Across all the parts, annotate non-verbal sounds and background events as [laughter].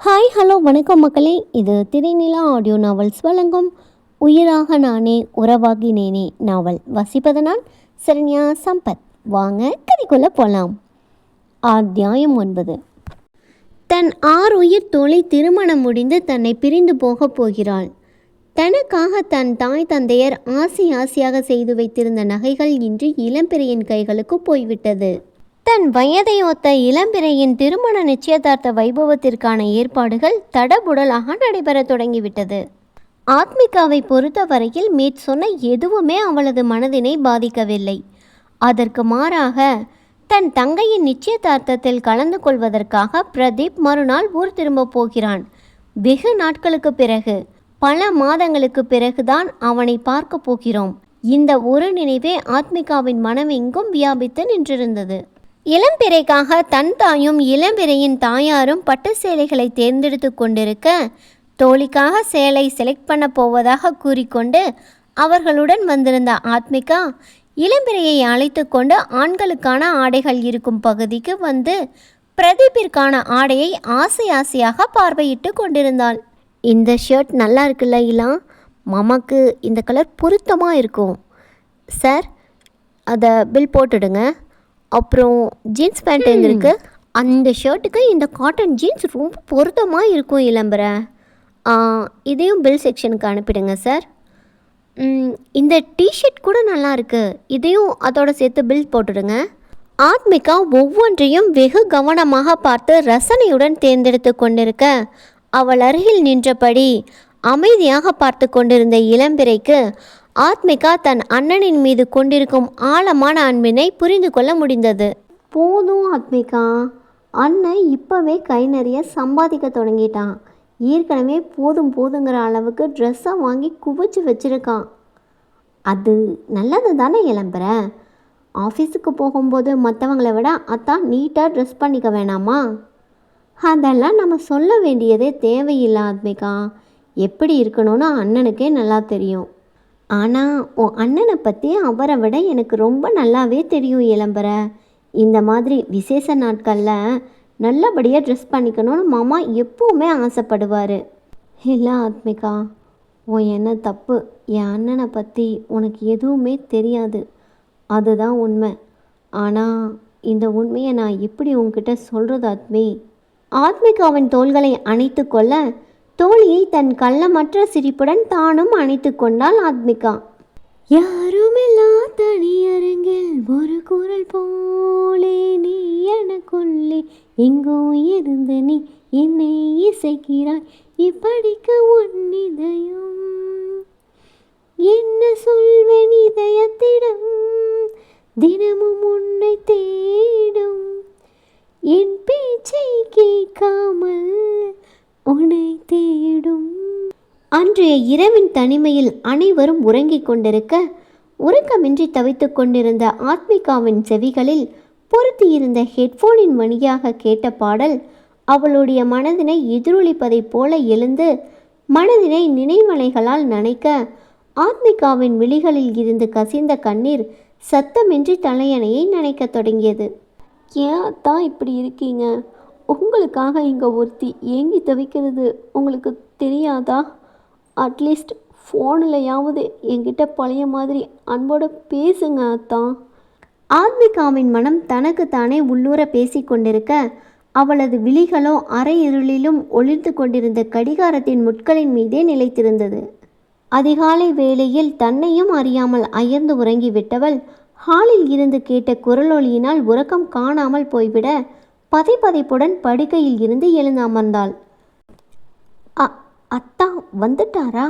Hi hello வணக்கம் மக்களே. இது திரைநிலா ஆடியோ நாவல்ஸ் வழங்கும் உயிராக நானே உறவாகினேனே நாவல். வசிப்பதனால் சரண்யா சம்பத். வாங்க கதைக்குள்ள போகலாம் அத்தியாயம் ஒன்பது. தன் ஆறு உயிர் தோழி திருமணம் முடிந்து தன்னை பிரிந்து போகப் போகிறாள். தனக்காக தன் தாய் தந்தையர் ஆசை ஆசையாக செய்து வைத்திருந்த நகைகள் இன்று இளம்பிறையின் கைகளுக்கு போய்விட்டது. தன் வயதையொத்த இளம்பிறையின் திருமண நிச்சயதார்த்த வைபவத்திற்கான ஏற்பாடுகள் தடபுடலாக நடைபெற தொடங்கிவிட்டது. ஆத்மிகாவை பொறுத்தவரையில் மேற் சொன்ன எதுவுமே அவளது மனதினை பாதிக்கவில்லை. அதற்கு மாறாக தன் தங்கையின் நிச்சயதார்த்தத்தில் கலந்து கொள்வதற்காக பிரதீப் மறுநாள் ஊர் திரும்பப் போகிறான். வெகு நாட்களுக்கு பிறகு பல மாதங்களுக்கு பிறகுதான் அவனை பார்க்க போகிறோம். இந்த ஒரு நினைவே ஆத்மிகாவின் மனமெங்கும் வியாபித்து நின்றிருந்தது. இளம்பிறைக்காக தன் தாயும் இளம்பிறையின் தாயாரும் பட்டு சேலைகளை தேர்ந்தெடுத்து கொண்டிருக்க தோழிக்காக சேலை செலக்ட் பண்ண போவதாக கூறிக்கொண்டு அவர்களுடன் வந்திருந்த ஆத்மிகா இளம்பிறையை அழைத்து கொண்டு ஆண்களுக்கான ஆடைகள் இருக்கும் பகுதிக்கு வந்து பிரதீப்பிற்கான ஆடையை ஆசை ஆசையாக பார்வையிட்டு கொண்டிருந்தாள். இந்த ஷர்ட் நல்லா இருக்குல்ல இலா? மாமாக்கு இந்த கலர் பொருத்தமாக இருக்கும். சார் அதை பில் போட்டுடுங்க. அப்புறம் ஜீன்ஸ் பேண்ட் எங்க இருக்கு? அந்த ஷர்ட்டுக்கு இந்த காட்டன் ஜீன்ஸ் ரொம்ப பொருத்தமாக இருக்கும் இளம்பர. இதையும் பில் செக்ஷனுக்கு அனுப்பிடுங்க சார் இந்த டிஷர்ட் கூட நல்லா இருக்கு. இதையும் அதோட சேர்த்து பில் போட்டுடுங்க. ஆத்மிகா ஒவ்வொன்றையும் வெகு கவனமாக பார்த்து ரசனையுடன் தேர்ந்தெடுத்து கொண்டிருக்க அவள் அருகில் நின்றபடி அமைதியாக பார்த்து கொண்டிருந்த இளம்பிறைக்கு ஆத்மிகா தன் அண்ணனின் மீது கொண்டிருக்கும் ஆழமான அன்பினை புரிந்து கொள்ள முடிந்தது. போதும் ஆத்மிகா. அண்ணன் இப்போவே கை நிறைய சம்பாதிக்க தொடங்கிட்டான். ஏற்கனவே போதும் போதுங்கிற அளவுக்கு ட்ரெஸ்ஸை வாங்கி குவிச்சு வச்சிருக்கான். அது நல்லது தானே இளம்புற ஆஃபீஸுக்கு போகும்போது மற்றவங்களை விட அத்தான் நீட்டாக ட்ரெஸ் பண்ணிக்க வேணாமா? அதெல்லாம் நம்ம சொல்ல வேண்டியதே தேவையில்லை ஆத்மிகா. எப்படி இருக்கணும்னு அண்ணனுக்கே நல்லா தெரியும். ஆனால் உன் அண்ணனை பற்றி அவரை விட எனக்கு ரொம்ப நல்லாவே தெரியும் இளம்பர. இந்த மாதிரி விசேஷ நாட்களில் நல்லபடியாக ட்ரெஸ் பண்ணிக்கணும்னு மாமா எப்போவுமே ஆசைப்படுவார். இல்லை ஆத்மிகா உன் என்ன தப்பு? என் அண்ணனை பற்றி உனக்கு எதுவுமே தெரியாது. அதுதான் உண்மை. ஆனால் இந்த உண்மையை நான் எப்படி உன்கிட்ட சொல்கிறது ஆத்மி? ஆத்மிகாவின் தோள்களை அணைத்து கொள்ள தோழியை தன் கள்ளமற்ற சிரிப்புடன் தானும் அணைத்து கொண்டாள் ஆத்மிகா. யாருமில்லா தனியரங்கில் ஒரு குரல் போலே நீ எனக்குள்ளே எங்கோ இருந்து நீ என்னை இசைக்கிறாய் இப்படிக்கு உன் இதயம். என்ன சொல்வேன் இதயத்திடம்? தினமும் உன்னை தேடும். என் பேச்சை கேட்காமல் உன்னை தேடும். அன்றைய இரவின் தனிமையில் அனைவரும் உறங்கிக் கொண்டிருக்க உறக்கமின்றி தவித்துக் கொண்டிருந்த ஆத்மிகாவின் செவிகளில் பொருத்தியிருந்த ஹெட்ஃபோனின் வழியாக கேட்ட பாடல் அவளுடைய மனதினை எதிரொலிப்பதைப் போல எழுந்து மனதினை நினைவலைகளால் நனைக்க ஆத்மிகாவின் விழிகளில் இருந்து கசிந்த கண்ணீர் சத்தமின்றி தலையணையை நனைக்கத் தொடங்கியது. ஏன் தான் இப்படி இருக்கீங்க? உங்களுக்காக இங்கே ஒருத்தி ஏங்கி தவிக்கிறது உங்களுக்கு தெரியாதா? அட்லீஸ்ட் ஃபோனிலையாவது என்கிட்ட பழைய மாதிரி அன்போட பேசுங்க அத்தான் ஆத்மிகாவின் மனம் தனக்குத்தானே உள்ளூர பேசிக்கொண்டிருக்க அவளது விழிகளோ அரை இருளிலும் ஒளிர்ந்து கொண்டிருந்த கடிகாரத்தின் முட்களின் மீதே நிலைத்திருந்தது. அதிகாலை வேளையில் தன்னையும் அறியாமல் அயர்ந்து உறங்கிவிட்டவள் ஹாலில் இருந்து கேட்ட குரலொலியினால் உறக்கம் காணாமல் போய்விட பதைப்பதைப்புடன் படுக்கையில் இருந்து எழுந்து அமர்ந்தாள். அ- அத்தா வந்துட்டாரா?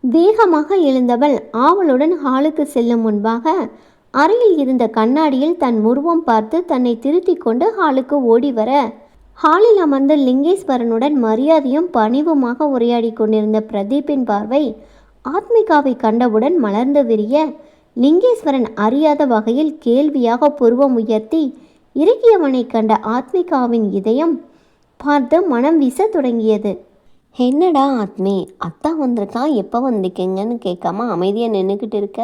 வேகமாக எழுந்தவள் ஆவலுடன் ஹாலுக்கு செல்லும் முன்பாக அறையில் இருந்த கண்ணாடியில் தன் உருவம் பார்த்து தன்னை திருத்தி கொண்டு ஹாலுக்கு ஓடி வர ஹாலில் அமர்ந்த லிங்கேஸ்வரனுடன் மரியாதையும் பணிவுமாக உரையாடி கொண்டிருந்த பிரதீப்பின் பார்வை ஆத்மிகாவை கண்டவுடன் மலர்ந்து விரிய லிங்கேஸ்வரன் அறியாத வகையில் கேள்வியாக புருவம் உயர்த்தி இறுக்கியவனை கண்ட ஆத்மிகாவின் இதயம் பார்த்து மனம் வீச தொடங்கியது. என்னடா ஆத்மி அத்தா வந்திருக்கா? எப்போ வந்திருக்கீங்கன்னு கேட்காம அமைதியாக நின்றுக்கிட்டு இருக்க?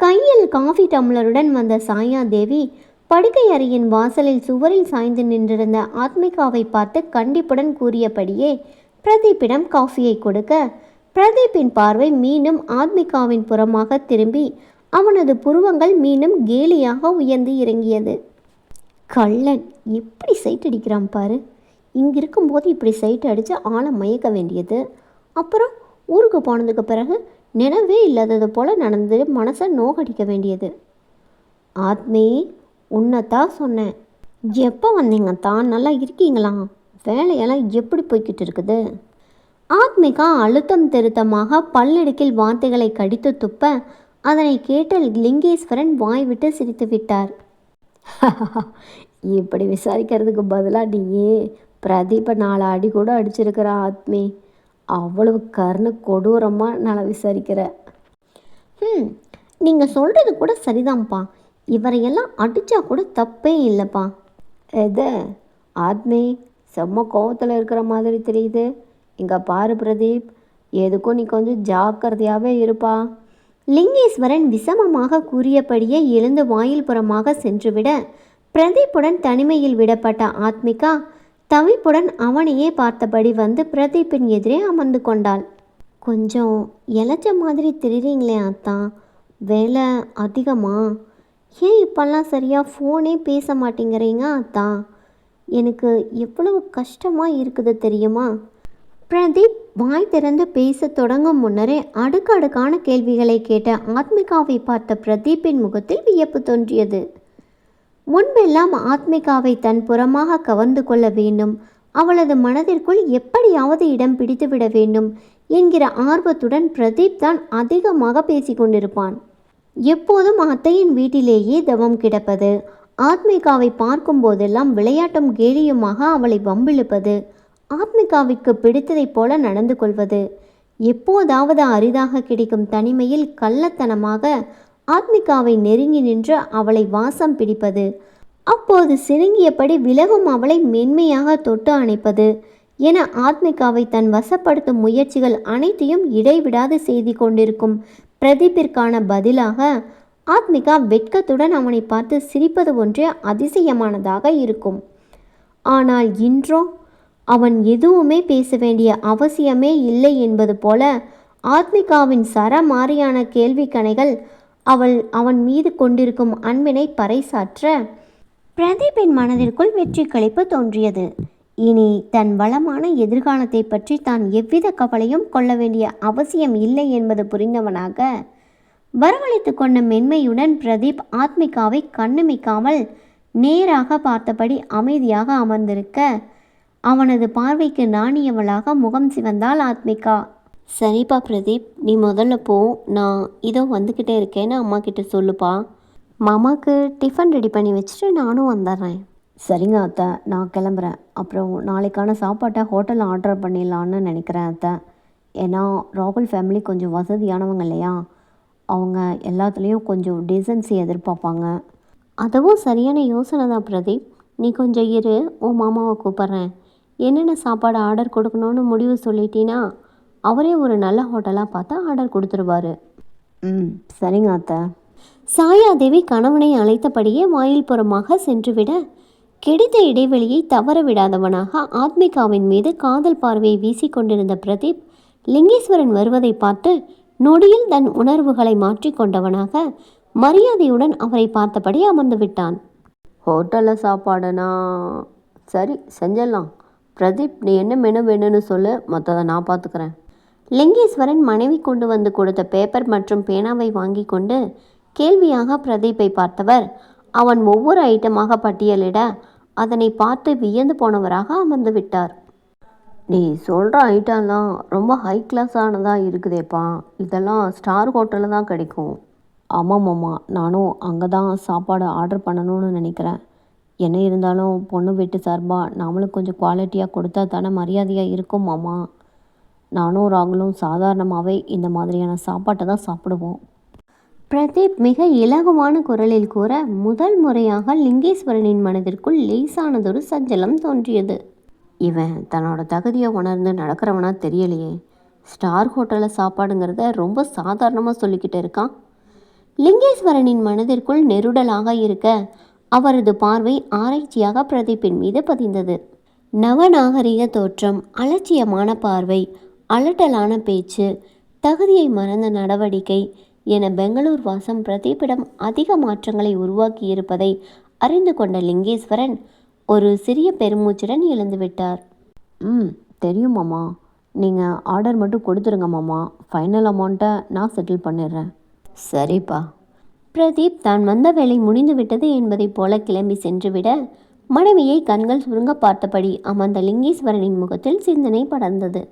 கையில் காஃபி டம்ளருடன் வந்த சாயா தேவி படுக்கை அறையின் வாசலில் சுவரில் சாய்ந்து நின்றிருந்த ஆத்மிகாவை பார்த்து கண்டிப்புடன் கூறியபடியே பிரதீப்பிடம் காஃபியை கொடுக்க பிரதீப்பின் பார்வை மீண்டும் ஆத்மிகாவின் புறமாக திரும்பி அவனது புருவங்கள் மீண்டும் கேலியாக உயர்ந்து இறங்கியது. கள்ளன் எப்படி சைட் அடிக்கிறான் பாரு? இங்கே இருக்கும்போது இப்படி சைட் அடித்து ஆளை மயக்க வேண்டியது. அப்புறம் ஊருக்கு போனதுக்கு பிறகு நினைவே இல்லாதது போல் நடந்து மனசை நோகடிக்க வேண்டியது. ஆத்மி உன்னைத்தான் சொன்னேன். எப்போ வந்தீங்க? தான் நல்லா இருக்கீங்களா? வேலையெல்லாம் எப்படி போய்கிட்டு இருக்குது? ஆத்மிகா அழுத்தம் திருத்தமாக பல்லடுக்கில் வார்த்தைகளை கடித்து துப்ப அதனை கேட்ட லிங்கேஸ்வரன் வாய் விட்டு சிரித்து விட்டார். [laughs] இப்படி விசாரிக்கிறதுக்கு பதிலாக நீயே பிரதீபை நாலு அடி கூட அடிச்சிருக்கிற ஆத்மி. அவ்வளவு கருணை கொடூரமாக நான் விசாரிக்கிற. ம் நீங்கள் சொல்கிறது கூட சரிதான்ப்பா. இவரையெல்லாம் அடித்தா கூட தப்பே இல்லைப்பா. எது? ஆத்மி செம்ம கோவத்தில் இருக்கிற மாதிரி தெரியுது. இங்கே பாரு பிரதீப் எதுக்கும் நீ கொஞ்சம் ஜாக்கிரதையாகவே இருப்பா. லிங்கேஸ்வரன் விஷமமாக கூறியபடியே எழுந்து வாயில் புறமாக சென்றுவிட பிரதீப்புடன் தனிமையில் விடப்பட்ட ஆத்மிகா தவிப்புடன் அவனையே பார்த்தபடி வந்து பிரதீப்பின் எதிரே அமர்ந்து கொண்டாள். கொஞ்சம் இழைச்ச மாதிரி தெரியுறீங்களே அத்தா வேலை அதிகமா? ஏன் இப்போல்லாம் சரியாக ஃபோனே பேச மாட்டேங்கிறீங்க அத்தா? எனக்கு எவ்வளவு கஷ்டமாக இருக்குது தெரியுமா? பிரதீப் வாய் திறந்து பேசத் தொடங்கும் முன்னரே அடுக்கடுக்கான கேள்விகளை கேட்ட ஆத்மிகாவை பார்த்த பிரதீப்பின் முகத்தில் வியப்பு தோன்றியது. முன்பெல்லாம் ஆத்மிகாவை தன் புறமாக கவர்ந்து கொள்ள வேண்டும். அவளது மனதிற்குள் எப்படியாவது இடம் பிடித்துவிட வேண்டும் என்கிற ஆர்வத்துடன் பிரதீப் தான் அதிகமாக பேசிக்கொண்டிருப்பான் எப்போதும் அத்தையின் வீட்டிலேயே தவம் கிடப்பது ஆத்மிகாவை பார்க்கும் போதெல்லாம் விளையாட்டும் கேலியுமாக அவளை வம்பிழுப்பது ஆத்மிகாவிற்கு பிடித்ததைப் போல நடந்து கொள்வது. எப்போதாவது அரிதாக கிடைக்கும் தனிமையில் கள்ளத்தனமாக ஆத்மிகாவை நெருங்கி நின்று அவளை வாசம் பிடிப்பது. அப்போது சிறுங்கியபடி விலகும் அவளை மென்மையாக தொட்டு அணைப்பது என ஆத்மிகாவை தன் வசப்படுத்தும் முயற்சிகள் அனைத்தையும் இடைவிடாது செய்து கொண்டிருக்கும் பிரதீப்பிற்கான பதிலாக ஆத்மிகா வெட்கத்துடன் அவனை பார்த்து சிரிப்பது ஒன்றே அதிசயமானதாக இருக்கும். ஆனால் இன்றோ? அவன் எதுவுமே பேச வேண்டிய அவசியமே இல்லை என்பது போல ஆத்மிகாவின் சரமாரியான கேள்விக்கணைகள் அவள் அவன் மீது கொண்டிருக்கும் அன்பினை பறைசாற்ற பிரதீப்பின் மனதிற்குள் வெற்றி களிப்பு தோன்றியது. இனி தன் வளமான எதிர்காலத்தை பற்றி தான் எவ்வித கவலையும் கொள்ள வேண்டிய அவசியம் இல்லை என்பது புரிந்தவனாக வரவழைத்து கொண்ட மென்மையுடன் பிரதீப் ஆத்மிகாவை கண்ணுமிக்காமல் நேராக பார்த்தபடி அமைதியாக அமர்ந்திருக்க அவனது பார்வைக்கு நாணியவளாக முகம் சிவந்தாள் ஆத்மிகா. சரிப்பா பிரதீப் நீ முதல்ல போ. நான் இதோ வந்துக்கிட்டே இருக்கேன்னு அம்மா கிட்ட சொல்லுப்பா. மாமாக்கு டிஃபன் ரெடி பண்ணி வச்சுட்டு நானும் வந்துடுறேன். சரிங்க அத்தை நான் கிளம்புறேன். அப்புறம் நாளைக்கான சாப்பாட்டை ஹோட்டலில் ஆர்டர் பண்ணிடலான்னு நினைக்கிறேன் அத்தை. ஏன்னா ராகுல் ஃபேமிலி கொஞ்சம் வசதியானவங்க இல்லையா? அவங்க எல்லாத்துலேயும் கொஞ்சம் டீசன்சி எதிர்பார்ப்பாங்க. அதுவும் சரியான யோசனை தான் பிரதீப். நீ கொஞ்சம் இரு உன் மாமாவை கூப்பிட்றேன். என்னென்ன சாப்பாடு ஆர்டர் கொடுக்கணும்னு முடிவு சொல்லிட்டீன்னா அவரே ஒரு நல்ல ஹோட்டலாக பார்த்து ஆர்டர் கொடுத்துருவாரு. ம் சரிங்க அத்தை. சாயாதேவி கணவனை அழைத்தபடியே வாயில் புறமாக சென்றுவிட கிடைத்த இடைவெளியை தவற விடாதவனாக ஆத்மிகாவின் மீது காதல் பார்வையை வீசிக்கொண்டிருந்த பிரதீப் லிங்கேஸ்வரன் வருவதை பார்த்து நொடியில் தன் உணர்வுகளை மாற்றிக்கொண்டவனாக மரியாதையுடன் அவரை பார்த்தபடி அமர்ந்து விட்டான். ஹோட்டலில் சாப்பாடுனா சரி செஞ்சிடலாம். பிரதீப் நீ என்ன மெனு வேணும்னு சொல்லு மொத்தத்தை நான் பார்த்துக்கிறேன் லிங்கேஸ்வரன் மனைவி கொண்டு வந்து கொடுத்த பேப்பர் மற்றும் பேனாவை வாங்கி கொண்டு கேள்வியாக பிரதீப்பை பார்த்தவர் அவன் ஒவ்வொரு ஐட்டமாக பட்டியலிட அதனை பார்த்து வியந்து போனவராக அமர்ந்து விட்டார். நீ சொல்கிற ஐட்டம்லாம் ரொம்ப ஹை கிளாஸானதாக இருக்குதேப்பா. இதெல்லாம் ஸ்டார் ஹோட்டலில் தான் கிடைக்கும். ஆமாம் மாமா நானும் அங்கே தான் சாப்பாடு ஆர்டர் பண்ணணும்னு நினைக்கிறேன். என்ன இருந்தாலும் பொண்ணு வீட்டு சார்பாக நாமளும் கொஞ்சம் குவாலிட்டியாக கொடுத்தா தானே மரியாதையாக இருக்கும் மாமா. நானும் ராகுலும் சாதாரணமாகவே இந்த மாதிரியான சாப்பாட்டை தான் சாப்பிடுவோம். பிரதீப் மிக இலகுவான குரலில் கூற முதல் முறையாக லிங்கேஸ்வரனின் மனதிற்குள் லேசானதொரு சஞ்சலம் தோன்றியது. இவன் தன்னோட தகுதியை உணர்ந்து நடக்கிறவனா தெரியலையே. ஸ்டார் ஹோட்டலில் சாப்பாடுங்கிறத ரொம்ப சாதாரணமாக சொல்லிக்கிட்டு இருக்கான். லிங்கேஸ்வரனின் மனதிற்குள் நெருடலாக இருக்க அவரது பார்வை ஆராய்ச்சியாக பிரதீப்பின் மீது பதிந்தது. நவநாகரிக தோற்றம் அலட்சியமான பார்வை அலட்டலான பேச்சு தகுதியை மறந்த நடவடிக்கை என பெங்களூர் வாசம் பிரதீப்பிடம் அதிக மாற்றங்களை உருவாக்கியிருப்பதை அறிந்து கொண்ட லிங்கேஸ்வரன் ஒரு சிறிய பெருமூச்சுடன் எழுந்துவிட்டார் ம் தெரியும் மாமா. நீங்கள் ஆர்டர் மட்டும் கொடுத்துருங்க மாமா. ஃபைனல் அமௌண்ட்டை நான் செட்டில் பண்ணிடுறேன். சரிப்பா. பிரதீப் தான் வந்த வேலை முடிந்துவிட்டது என்பதைப் போல கிளம்பி சென்றுவிட மனைவியை கண்கள் சுருங்க பார்த்தபடி அமர்ந்த லிங்கேஸ்வரனின் முகத்தில் சிந்தனை படர்ந்தது.